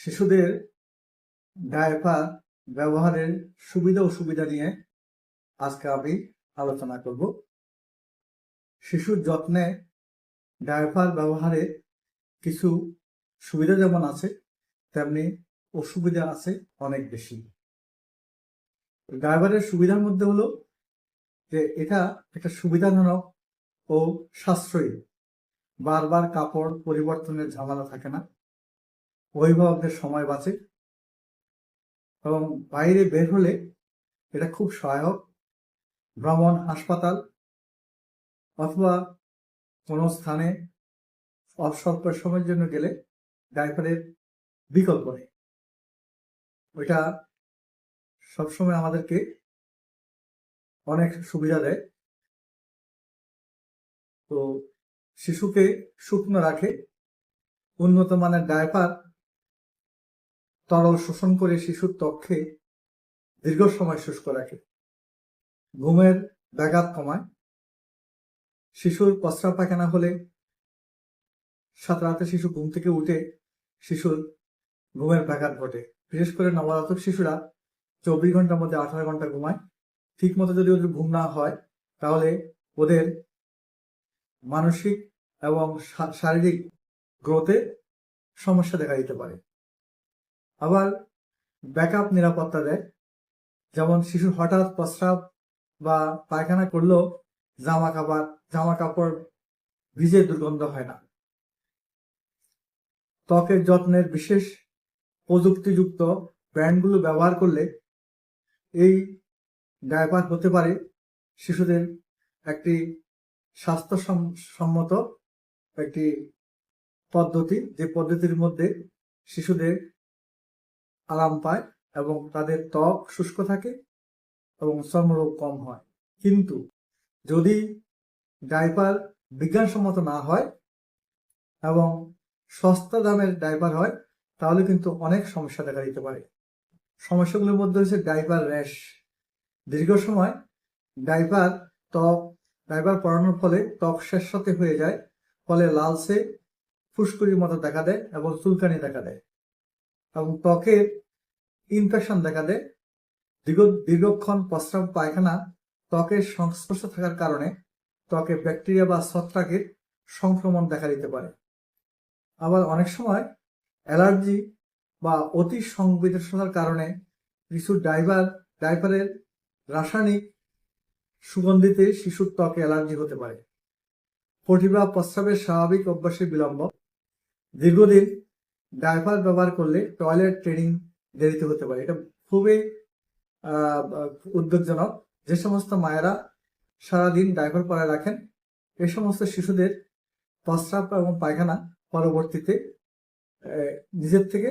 শিশুদের ডায়পার ব্যবহারের সুবিধা অসুবিধা নিয়ে আজকে আমি আলোচনা করব। শিশুর যত্নে ডায়পার ব্যবহারে কিছু সুবিধা যেমন আছে, তেমনি অসুবিধা আছে অনেক বেশি। ডায়পারের সুবিধার মধ্যে হলো যে এটা একটা সুবিধাজনক ও সাশ্রয়ী। বারবার কাপড় পরিবর্তনের ঝামেলা থাকে না। অভিভাবকদের সময় বাঁচে এবং বাইরে বের হলে এটা খুব সহায়ক। ভ্রমণ হাসপাতাল অথবা কোনো স্থানে অস্বল্প সময়ের জন্য গেলে ডাইপারের বিকল্প নেই। ওইটা সবসময় আমাদেরকে অনেক সুবিধা দেয়। তো শিশুকে শুকনো রাখে, উন্নত মানের ডায়পার তরল শোষণ করে শিশুর ত্বককে দীর্ঘ সময় শুষ্ক রাখে। ঘুমের ব্যাঘাত কমায়। শিশুর প্রস্রাব পায়খানা হলে সাত রাতে শিশু ঘুম থেকে উঠে শিশুর ঘুমের ব্যাঘাত ঘটে। বিশেষ করে নবজাতক শিশুরা চব্বিশ ঘণ্টার মধ্যে আঠারো ঘণ্টা ঘুমায়। ঠিক মতো যদি ওদের ঘুম না হয়, তাহলে ওদের মানসিক এবং শারীরিক গ্রোথে সমস্যা দেখা দিতে পারে। আবার ব্যাকআপ নিরাপত্তা দেয়। যেমন শিশুর হঠাৎ প্রস্রাব বা পায়খানা করলেও জামা কাপড় জামা কাপড় ভিজে দুর্গন্ধ হয় না। ত্বকের যত্নের বিশেষ প্রযুক্তিযুক্ত ব্র্যান্ডগুলো ব্যবহার করলে এই ডায়পার হতে পারে শিশুদের একটি স্বাস্থ্যসম্মত একটি পদ্ধতি। যে পদ্ধতির মধ্যে শিশুদের আরাম পায় এবং তাদের ত্বক শুষ্ক থাকে এবং চর্মরোগ কম হয়। কিন্তু যদি ডাইপার বিজ্ঞানসম্মত না হয় এবং সস্তা দামের ডাইপার হয়, তাহলে কিন্তু অনেক সমস্যা দেখা দিতে পারে। সমস্যাগুলোর মধ্যে হচ্ছে ডাইপার র্যাশ। দীর্ঘ সময় ডাইপার ত্বক, ডাইপার পরানোর ফলে ত্বক শেষতে হয়ে যায়, ফলে লালসে ফুসকুড়ির মতো দেখা দেয় এবং চুলকানি দেখা দেয়। এবং ত্বকের ইনফেকশন দেখা দেয়। দীর্ঘ, দীর্ঘক্ষণ প্রস্রাব পায়খানা ত্বকের সংস্পর্শে থাকার কারণে ত্বকে ব্যাকটেরিয়া বা ছত্রাকের সংক্রমণ দেখা দিতে পারে। আবার অনেক সময় অ্যালার্জি বা অতি সংবেদনশীলতার কারণে কিছু ডাইভার, ডাইপারের রাসায়নিক সুগন্ধিতে শিশুর ত্বকে অ্যালার্জি হতে পারে। প্রতিভা প্রস্রাবের স্বাভাবিক অভ্যাসের বিলম্ব। দীর্ঘদিন ডাইপার ব্যবহার করলে টয়লেট, ট্রেনিং দেরিতে হতে পারে। এটা খুবই উদ্বেগজনক। যে সমস্ত মায়েরা সারাদিন ডাইপার পরায় রাখেন এই সমস্ত শিশুদের প্রস্রাব এবং পায়খানা পরবর্তীতে নিজের থেকে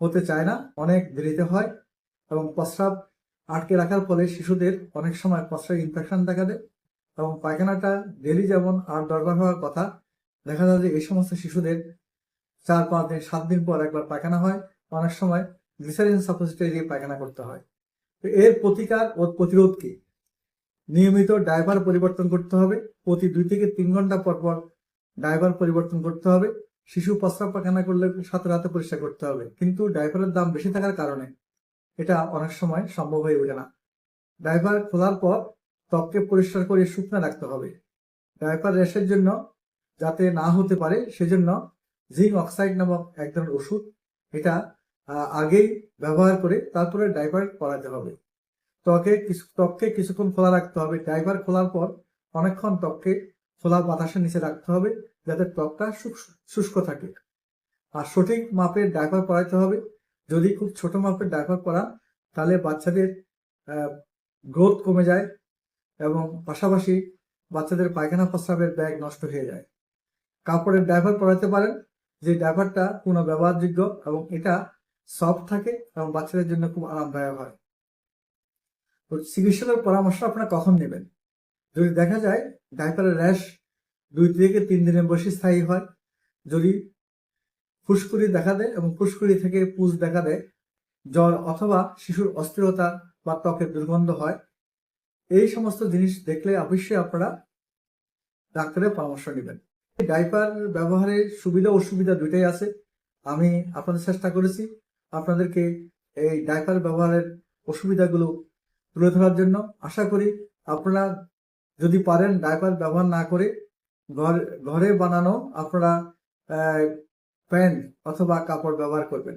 হতে চায় না, অনেক দেরিতে হয় এবং প্রস্রাব আটকে রাখার ফলে শিশুদের অনেক সময় প্রস্রাব ইনফেকশন দেখা দেয় এবং পায়খানাটা ডেলি যেমন আর দরকার হওয়ার কথা, দেখা যায় যে এই সমস্ত শিশুদের চার পাঁচ দিন, সাত দিন পর একবার পায়খানা হয়। অনেক সময় গ্লিসারিন সাপোজিটরি পায়খানা করতে হয়। তো এর প্রতিকার ও প্রতিরোধ কি? নিয়মিত ড্রাইভার পরিবর্তন করতে হবে, প্রতি দুই থেকে তিন ঘণ্টা পর পর ড্রাইভার পরিবর্তন করতে হবে, শিশু প্রস্রাব পায়খানা করলে সাথে রাতে পরিষ্কার করতে হবে। কিন্তু ড্রাইভারের দাম বেশি থাকার কারণে এটা অনেক সময় সম্ভব হয়ে ওঠে না। ড্রাইভার খোলার পর ত্বককে পরিষ্কার করে শুকনো রাখতে হবে। ড্রাইভার র্যাশের জন্য যাতে না হতে পারে, সেজন্য জিঙ্ক অক্সাইড নামক এক ধরনের ওষুধ, এটা আগেই ব্যবহার করে তারপরে ডাইপার করাতে হবে। ত্বকে কিছু, ত্বককে কিছুক্ষণ খোলা রাখতে হবে। ডাইপার খোলার পর অনেকক্ষণ ত্বককে খোলা বাতাসের নিচে রাখতে হবে যাতে ত্বকটা শুষ্ক- থাকে। আর সঠিক মাপের ডাইপার পরাইতে হবে। যদি খুব ছোট মাপের ডাইপার পরান, তাহলে বাচ্চাদের গ্রোথ কমে যায় এবং পাশাপাশি বাচ্চাদের পায়খানা প্রস্রাবের ব্যাগ নষ্ট হয়ে যায়। কাপড়ের ড্রাইভার পরাতে পারেন। যে ড্রাইভারটা কোনো ব্যবহারযোগ্য এবং এটা সফট থাকে এবং বাচ্চাদের জন্য খুব আরামদায়ক হয়। তো চিকিৎসকের পরামর্শ আপনারা কখন নেবেন? যদি দেখা যায় ডাইপারের র্যাশ দুই থেকে তিন দিনের বেশি স্থায়ী হয়, যদি ফুসকুড়ি দেখা দেয় এবং ফুসকুড়ি থেকে পুজ দেখা দেয়, জ্বর অথবা শিশুর অস্থিরতা বা ত্বকের দুর্গন্ধ হয়, এই সমস্ত জিনিস দেখলে অবশ্যই আপনারা ডাক্তারের পরামর্শ নেবেন। ডাইপার ব্যবহারের সুবিধা অসুবিধা দুইটাই আছে। আমি আপনাদের চেষ্টা করেছি। আপনাদেরকে এই ডাইপার ব্যবহারের অসুবিধাগুলো তুলে ধরার জন্য আশা করি আপনারা যদি পারেন ডাইপার ব্যবহার না করে ঘর- ঘরে বানানো আপনারা প্যান্ট অথবা কাপড় ব্যবহার করবেন।